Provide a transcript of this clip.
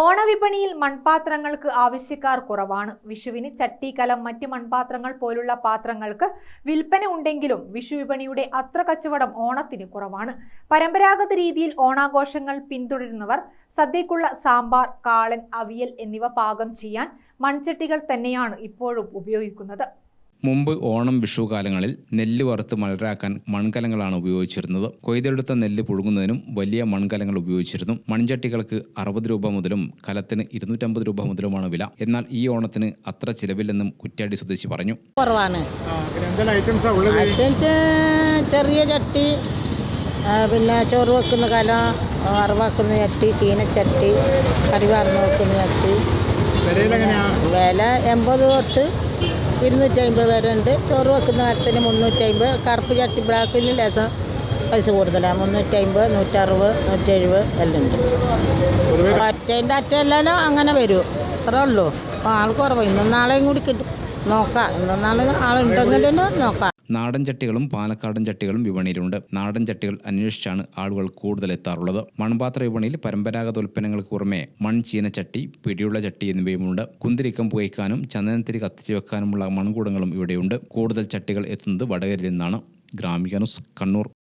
ഓണവിപണിയിൽ മൺപാത്രങ്ങൾക്ക് ആവശ്യക്കാർ കുറവാണ്. വിഷുവിന് ചട്ടിക്കലം കലം മറ്റ് മൺപാത്രങ്ങൾ പോലുള്ള പാത്രങ്ങൾക്ക് വിൽപ്പന ഉണ്ടെങ്കിലും വിഷുവിപണിയുടെ അത്ര കച്ചവടം ഓണത്തിന് കുറവാണ്. പരമ്പരാഗത രീതിയിൽ ഓണാഘോഷങ്ങൾ പിന്തുടരുന്നവർ സദ്യക്കുള്ള സാമ്പാർ കാളൻ അവിയൽ എന്നിവ പാകം ചെയ്യാൻ മൺചട്ടികൾ തന്നെയാണ് ഇപ്പോഴും ഉപയോഗിക്കുന്നത്. മുമ്പ് ഓണം വിഷു കാലങ്ങളിൽ നെല്ല് വറുത്ത് മലരാക്കാൻ മൺകലങ്ങളാണ് ഉപയോഗിച്ചിരുന്നത്. കൊയ്തെടുത്ത നെല്ല് പുഴുങ്ങുന്നതിനും വലിയ മൺകലങ്ങൾ ഉപയോഗിച്ചിരുന്നു. മൺചട്ടികൾക്ക് അറുപത് രൂപ മുതലും കലത്തിന് ഇരുന്നൂറ്റമ്പത് രൂപ മുതലുമാണ് വില. എന്നാൽ ഈ ഓണത്തിന് അത്ര ചിലവില്ലെന്നും കുറ്റ്യാടി സ്വദേശി പറഞ്ഞു. കുറവാണ്. ചെറിയ ചട്ടി പിന്നെ ചോറ് വെക്കുന്ന കല അറിവാക്കുന്ന ചട്ടി ചീനച്ചട്ടി കറി വാർന്ന് വെക്കുന്ന ചട്ടി. വില എൺപത് തൊട്ട് ഇരുന്നൂറ്റി അമ്പത് വരെ ഉണ്ട് ചോറ് വെക്കുന്ന കാര്യത്തിന് മുന്നൂറ്റി അമ്പത് കറുപ്പ് ചട്ടി ബ്ലാക്കിന് ലേശം പൈസ കൂടുതലാണ് മുന്നൂറ്റി അമ്പത് നൂറ്ററുപത് നൂറ്റി എഴുപത് എല്ലാം ഉണ്ട്. അറ്റേന്റെ അറ്റെല്ലാം അങ്ങനെ വരും. അത്രേ ഉള്ളൂ. അപ്പോൾ ആൾ കുറവ്. ഇന്നും നാളെയും കൂടി കിട്ടും. നോക്കാം. ഇന്നും നാളെ ആളുണ്ടെങ്കിലും നോക്കാം. നാടൻ ചട്ടികളും പാലക്കാടൻ ചട്ടികളും വിപണിയിലുണ്ട്. നാടൻ ചട്ടികൾ അന്വേഷിച്ചാണ് ആളുകൾ കൂടുതൽ എത്താറുള്ളത്. മൺപാത്ര വിപണിയിൽ പരമ്പരാഗത ഉൽപ്പന്നങ്ങൾക്ക് പുറമെ മൺചീന ചട്ടി പിടിയുള്ള ചട്ടി എന്നിവയുമുണ്ട്. കുന്തിരിക്കം പുകയ്ക്കാനും ചന്ദനത്തിരി കത്തിച്ചു വെക്കാനുമുള്ള മൺകൂടങ്ങളും ഇവിടെയുണ്ട്. കൂടുതൽ ചട്ടികൾ എത്തുന്നത് വടകരയിൽ നിന്നാണ്. ഗ്രാമിക ന്യൂസ് കണ്ണൂർ.